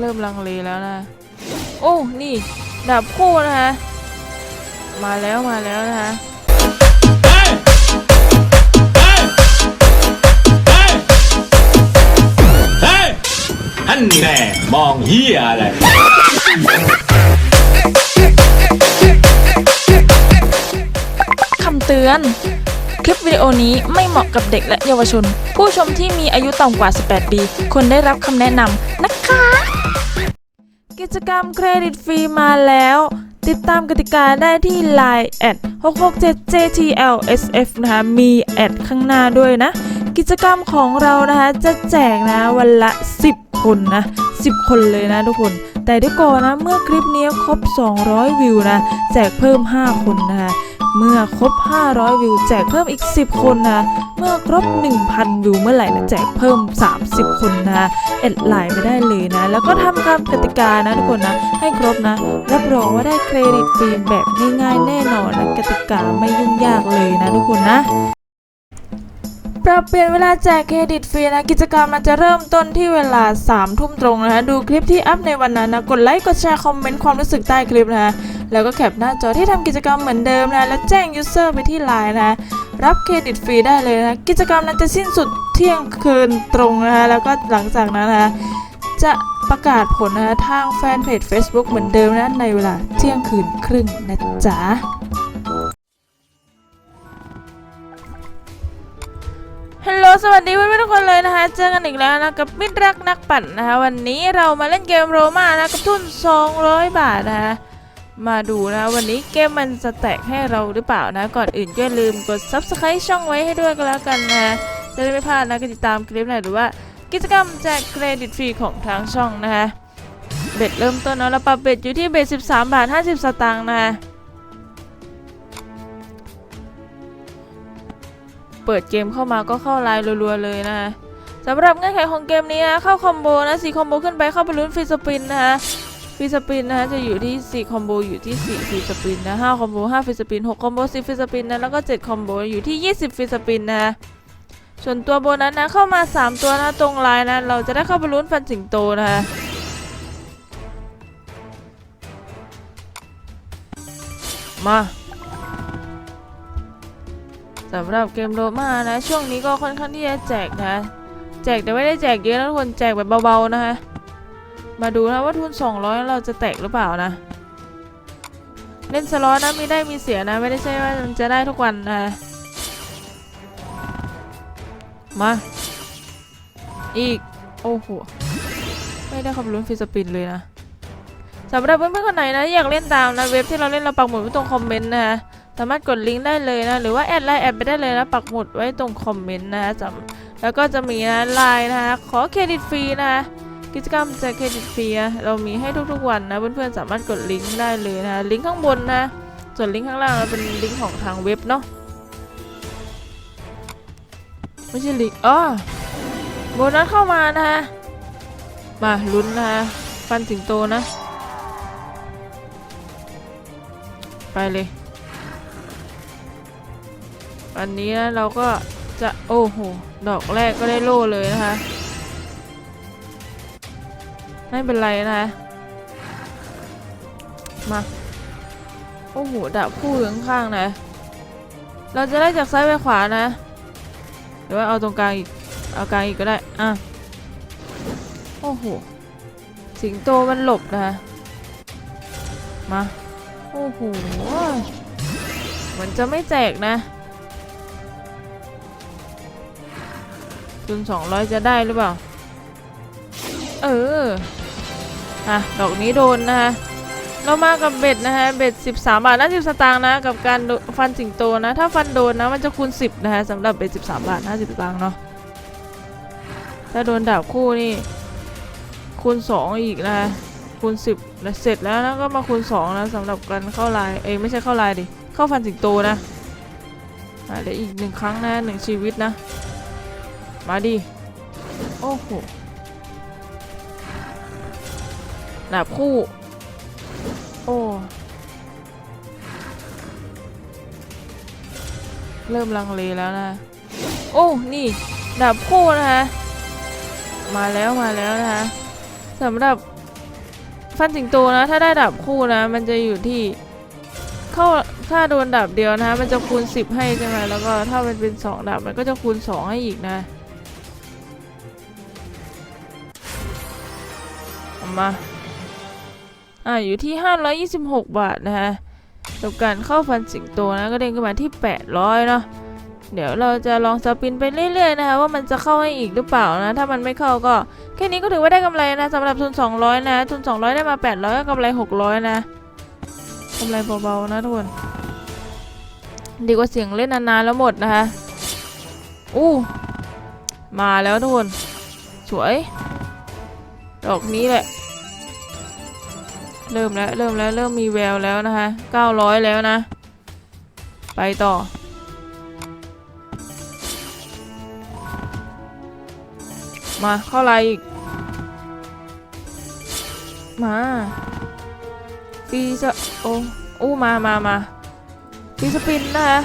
เริ่มลังเลแล้วนะ โอ้ นี่ดาบคู่นะคะ มาแล้วมาแล้วนะคะฮ้ยท่านแน่มองเฮียอะไร คำเตือน คลิปวิดีโอนี้ไม่เหมาะกับเด็กและเยาวชน ผู้ชมที่มีอายุต่ำกว่า 18 ปีควรได้รับคำแนะนำนะคะ กิจกรรมเครดิตฟรีมาแล้ว ติดตามกติกาได้ที่ Line แอด667 JTLSF นะคะมีแอดข้างหน้าด้วยนะ กิจกรรมของเรานะคะจะแจกนะวันละ 10 คนนะ 10 คนเลยนะทุกคน แต่เดี๋ยวก่อนนะ เมื่อคลิปนี้ครบ 200 วิวนะ แจกเพิ่ม 5 คนนะคะเมื่อครบ 500 วิว แจกเพิ่มอีก 10 คนนะ เมื่อครบ 1,000 วิวเมื่อไหร่นะแจกเพิ่ม 30 คนนะแอดไลน์ไปได้เลยนะ แล้วก็ทำตามกติกานะทุกคนนะ ให้ครบนะ รับรองว่าได้เครดิตฟรีแบบง่ายๆแน่นอนนะกติกาไม่ยุ่งยากเลยนะทุกคนนะปรับเปลี่ยนเวลาแจกเครดิตฟรีนะกิจกรรมมันจะเริ่มต้นที่เวลา3ทุ่มตรงนะคะดูคลิปที่อัพในวันนั้นนะกดไลค์กดแชร์คอมเมนต์ความรู้สึกใต้คลิปนะคะแล้วก็แคปหน้าจอที่ทำกิจกรรมเหมือนเดิมนะแล้วแจ้งยูเซอร์ไปที่ไลน์นะ รับเครดิตฟรีได้เลยนะกิจกรรมนั้นจะสิ้นสุดเที่ยงคืนตรงนะคะแล้วก็หลังจากนั้นนะจะประกาศผลนะทางแฟนเพจ Facebook เหมือนเดิมนะในเวลาเที่ยงคืนครึ่งนะจ๊ะฮัลโหลสวัสดีเพื่อนๆทุกคนเลยนะคะ เจอกันอีกแล้วนะกับมิตรรักนักปั่นนะคะ วันนี้เรามาเล่นเกมโรมานะกับทุน 200 บาทนะคะ มาดูนะ วันนี้เกมมันจะแตกให้เราหรือเปล่านะ ก่อนอื่นก็อย่าลืมกด Subscribe ช่องไว้ให้ด้วยก็แล้วกันนะจะได้ไม่พลาดนะก็ติดตามคลิปไหนหรือว่ากิจกรรมแจกเครดิตฟรีของทางช่องนะคะเบ็ดเริ่มต้นนะเราปรับเบ็ดอยู่ที่เบ็ด13 บาท 50 สตางค์นะคะเปิดเกมเข้ามาก็เข้าไลน์รัวๆเลยนะคะสำหรับเงื่อนไขของเกมนี้นะเข้าคอมโบนะสี่คอมโบขึ้นไปเข้าไปลุ้นฟรีสปินนะคะ ฟรีสปินนะคะจะอยู่ที่ 4 คอมโบอยู่ที่4ฟรีสปินนะ5คอมโบ5ฟรีสปิน6คอมโบ10ฟรีสปินนะแล้วก็ 7 คอมโบอยู่ที่ 20ฟรีสปินนะคะส่วนตัวโบนัสนะเข้ามา 3 ตัวนะตรงไลน์นะเราจะได้เข้าไปลุ้นฟันสิงโตนะคะมาสำหรับเกมโรมานะ ช่วงนี้ก็ค่อนข้างที่จะแจกนะ แจกแต่ไม่ได้แจกเยอะนะทุกคนแจกแบบเบาๆนะคะ มาดูนะว่าทุน 200 เราจะแตกหรือเปล่านะ เล่นสล็อตนะมีได้มีเสียนะ ไม่ได้ใช่ว่ามันจะได้ทุกวันนะ มา อีก โอ้โห ไม่ได้คำลุ้นฟิสปินเลยนะสำหรับเพื่อนๆคนไหนนะ อยากเล่นตามนะเว็บที่เราเล่นเราปักหมุดไว้ตรงคอมเมนต์นะคะสามารถกดลิงก์ได้เลยนะ หรือว่าแอดไลน์แอดไปได้เลยนะ ปักหมุดไว้ตรงคอมเมนต์นะคะจำแล้วก็จะมีนะไลน์นะคะขอเครดิตฟรีนะคะ กิจกรรมแจกเครดิตฟรีเรามีให้ทุกๆวันนะเพื่อนๆสามารถกดลิงก์ได้เลยนะลิงก์ข้างบนนะ ส่วนลิงก์ข้างล่างเป็นลิงก์ของทางเว็บเนาะไม่ใช่ลิงก์อ๋อโบนัสเข้ามานะฮะมาลุ้นนะฮะฟันสิงโตนะ ไปเลย วันนี้นะเราก็จะโอ้โหดอกแรกก็ได้โล่เลยนะคะ ไม่เป็นไรนะคะมา โอ้โหดาบคู่ข้างๆนะ เราจะได้จากซ้ายไปขวานะหรือว่าเอาตรงกลางอีก เอากลางอีกก็ได้ อะ โอ้โห สิงโตมันหลบนะคะมา โอ้โหเหมือนจะไม่แจกนะทุน200จะได้หรือเปล่า เอออะดอกนี้โดนนะคะเรามากับเบ็ดนะคะเบ็ด 13 บาทนะ10 สตางค์นะ กับการฟันสิงโตนะ ถ้าฟันโดนนะมันจะคูณ 10 นะคะสำหรับเบ็ด 13 บาท 50 สตางค์เนาะถ้าโดนดาบคู่นี่ คูณ 2 อีกนะคูณ 10แล้วเสร็จแล้วนะก็มาคูณ 2 นะสำหรับการเข้าลายเอ้ยไม่ใช่เข้าลายดิ เข้าฟันสิงโตนะอะเดี๋ยวอีกหนึ่งครั้งนะหนึ่งชีวิตนะ มาดิ โอ้โห ดาบคู่ โอ้ เริ่มลังเลแล้วนะ โอ้ นี่ ดาบคู่นะคะ มาแล้วมาแล้วนะคะสำหรับฟันสิงโตนะ ถ้าได้ดาบคู่นะ มันจะอยู่ที่ เข้าถ้าโดนดาบเดียวนะ มันจะคูณ 10 ให้ใช่ไหมแล้วก็ถ้ามันเป็น 2 ดาบมันก็จะคูณ 2 ให้อีกนะเอามา อ่าอยู่ที่ 526 บาทนะคะกับการเข้าฟันสิงโตนะก็เด้งขึ้นมาที่ 800 เนาะเดี๋ยวเราจะลองสปินไปเรื่อยๆนะคะว่ามันจะเข้าให้อีกหรือเปล่านะถ้ามันไม่เข้าก็แค่นี้ก็ถือว่าได้กำไรนะสำหรับทุน 200 นะทุน 200 ได้มา 800ก็กำไร 600 นะกำไรเบาๆนะทุกคนดีกว่าเสียงเล่นนานๆแล้วหมดนะคะอู้มาแล้วทุกคนสวย ดอกนี้แหละ เริ่มแล้วเริ่มแล้วเริ่มมีแววแล้วนะคะ900 แล้วนะ ไปต่อ มาเข้าไลน์อีก มาฟีสะโออู้มามามาฟีสปินนะคะ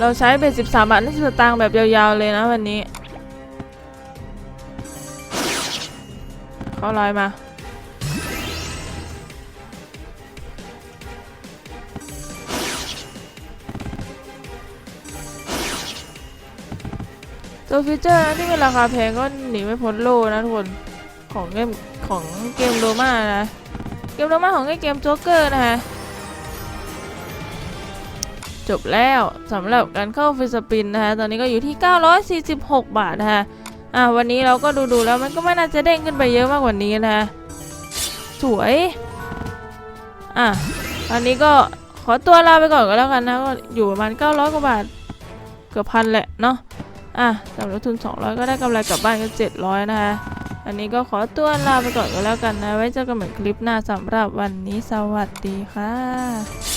เราใช้เบ็ดสิบสามบาทนี่สตางค์แบบยาวๆเลยนะวันนี้ เขาไลน์มา ตัวฟีเจอร์นะที่เป็นราคาแพงก็หนีไม่พ้นโลนะทุกคน ของเกมของเกมโรมานะ เกมโรมาของไอเกมโจ๊กเกอร์นะคะจบแล้วสำหรับการเข้าฟิสปินนะคะตอนนี้ก็อยู่ที่ 946 บาทนะคะ อะวันนี้เราก็ดูดูๆแล้วมันก็ไม่น่าจะเด้งขึ้นไปเยอะมากกว่านี้นะสวยอะวันนี้ก็ขอตัวลาไปก่อนก็แล้วกันนะก็อยู่ประมาณ900กว่าบาทเกือบพันแหละเนาะอะสำหรับทุน 200 ก็ได้กำไรกลับบ้านก็700 นะคะ อันนี้ก็ขอตัวลาไปก่อนก็แล้วกันนะ ไว้เจอกันใหม่คลิปหน้าสำหรับวันนี้สวัสดีค่ะ